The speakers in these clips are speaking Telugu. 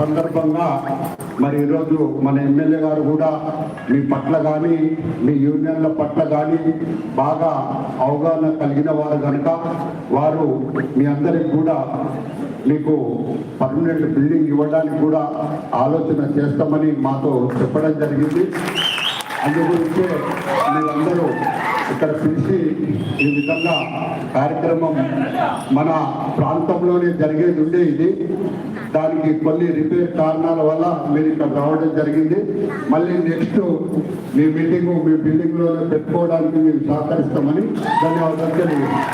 సందర్భంగా మరి ఈరోజు మన ఎమ్మెల్యే గారు కూడా మీ పట్ల కానీ మీ యూనియన్ల పట్ల కానీ బాగా అవగాహన కలిగిన వారు కనుక వారు మీ అందరికి కూడా మీకు పర్మనెంట్ బిల్డింగ్ ఇవ్వడానికి కూడా ఆలోచన చేస్తామని మాతో చెప్పడం జరిగింది. అందుగురించే మీరందరూ ఇక్కడ పిలిచి ఈ విధంగా కార్యక్రమం మన ప్రాంతంలోనే జరిగేది ఉండే ఇది. దానికి కొన్ని రిపేర్ కారణాల వల్ల మీరు ఇక్కడ రావడం జరిగింది. మళ్ళీ నెక్స్ట్ మీ మీటింగ్ మీ బిల్డింగ్లో పెట్టుకోవడానికి మేము సహకరిస్తామని ధన్యవాదాలు తెలియజేస్తాం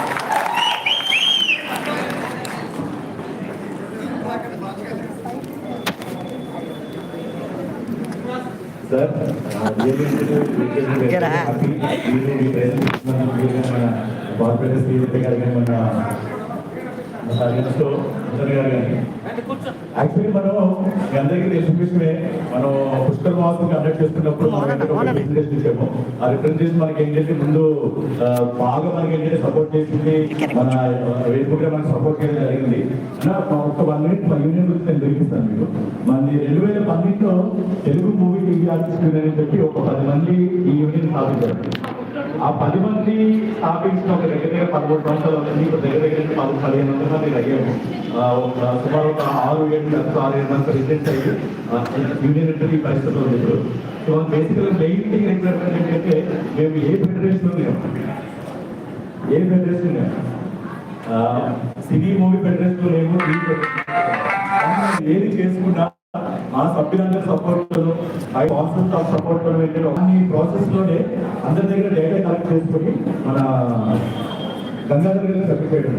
సార్ కార్పొరేట్ శ్రీవిద్య గారు కానీ మన సర్వీస్లో గారు కానీ. యాక్చువల్లీ మనం మీ అందరికీ తెలిసిన విషయమే మనం పుష్కర మాసం కండక్ట్ చేస్తున్నప్పుడు ఒక రిప్రజెంటేషన్ ఇచ్చాము ఆ రిప్రజెంటేషన్ మనకి ఏంటంటే ముందు బాగా మనకి ఏంటంటే సపోర్ట్ చేసింది మన లో మనకి సపోర్ట్ చేయడం జరిగింది. ఒక్క వన్ మినిట్ మా యూనియన్ గురించి నేను మీకు. రెండు వేల పన్నెండులో Telugu movie TV artist union అని చెప్పి ఒక పది మంది ఈ యూనియన్ స్థాపించారు. ఆ పది మంది స్థాపించిన ఒక దగ్గర దగ్గర పదమూడు సంవత్సరాలు అవుతుంది. ఇప్పుడు దగ్గర దగ్గర పది పదిహేను వందల మంది అయ్యాము. ఒక సుమారు ఒక ఆరు ఏడు నెలలు ఆరు ఏడు మంది రిజెంట్ అయ్యి యూనియన్ అంటే ఈ పరిస్థితిలో ఉంది సో బేసికల్గా మెయిన్ థింగ్ ఏంటంటే మేము ఏ ఫెడరేషన్ లేము ఏ ఫెడరేషన్ లేము సినీ మూవీ ఫెడరేషన్ లేము ఈ ఫెడరేషన్ ఆ సభ్యులందరి సపోర్ట్ ఆ కాన్సెప్ట్ ఆఫ్ సపోర్ట్ అన్ని ప్రాసెస్లోనే అందరి దగ్గర డేటా కలెక్ట్ చేసుకుని మన గంగాధర్ గారు సబ్మిట్ చేయడం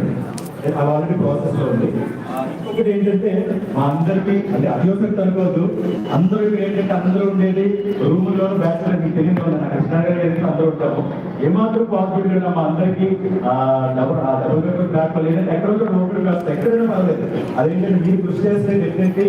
అది ఆల్రెడీ ప్రాసెస్ ఉంది. ఇంకొకటి ఏంటంటే మా అందరికి అంటే అధివసక్తి అనుకోవద్దు అందరూ ఏంటంటే అందరూ ఉండేది రూమ్లో బ్యాచులర్ మీకు తెలియదు కృష్ణాగారు అందరూ ఉంటాము ఏమాత్రం పాసిబిలిటీ ఉన్నా మా అందరికి డబుల్ ఆ డబుల్ బెడ్రూమ్ ఫ్లాట్ లేదంటే ఎక్కడో ఒక డబుల్ కాస్త ఎక్కడైనా పర్లేదు అదేంటంటే మీరు కృషి చేస్తే ఏంటంటే